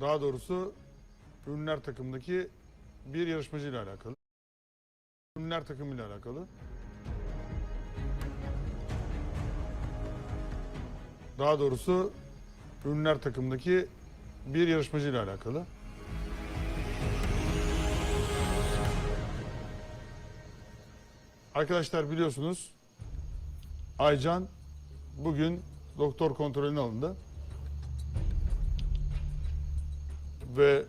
Daha doğrusu ünlüler takımdaki bir yarışmacıyla alakalı. Ünlüler takımıyla alakalı. Daha doğrusu ünlüler takımdaki bir yarışmacıyla alakalı. Arkadaşlar biliyorsunuz Aycan bugün doktor kontrolüne alındı. Ve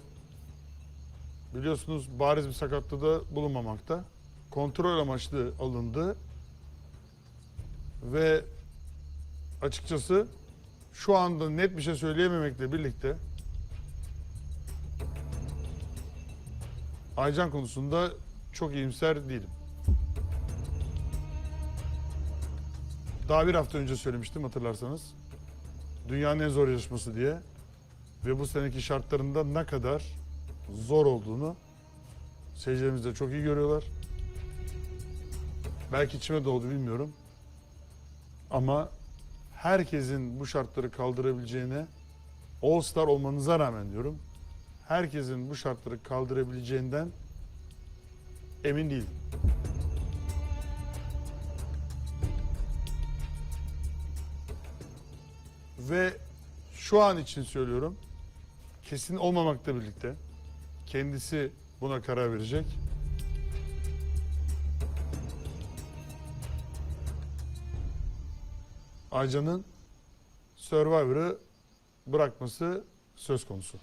biliyorsunuz bariz bir sakatlığı bulunmamakta. Kontrol amaçlı alındı. Ve açıkçası şu anda net bir şey söyleyememekle birlikte Aycan konusunda çok iyimser değilim. Daha bir hafta önce söylemiştim hatırlarsanız. Dünyanın en zor yarışması diye. Ve bu seneki şartlarında ne kadar zor olduğunu seyircilerimiz de çok iyi görüyorlar. Belki içime doğdu bilmiyorum. Ama herkesin bu şartları kaldırabileceğine All Star olmanıza rağmen diyorum. Herkesin bu şartları kaldırabileceğinden emin değilim. Ve şu an için söylüyorum. Kesin olmamakla birlikte kendisi buna karar verecek. Aycan'ın Survivor'ı bırakması söz konusu.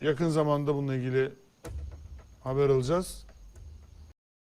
Yakın zamanda bununla ilgili haber alacağız.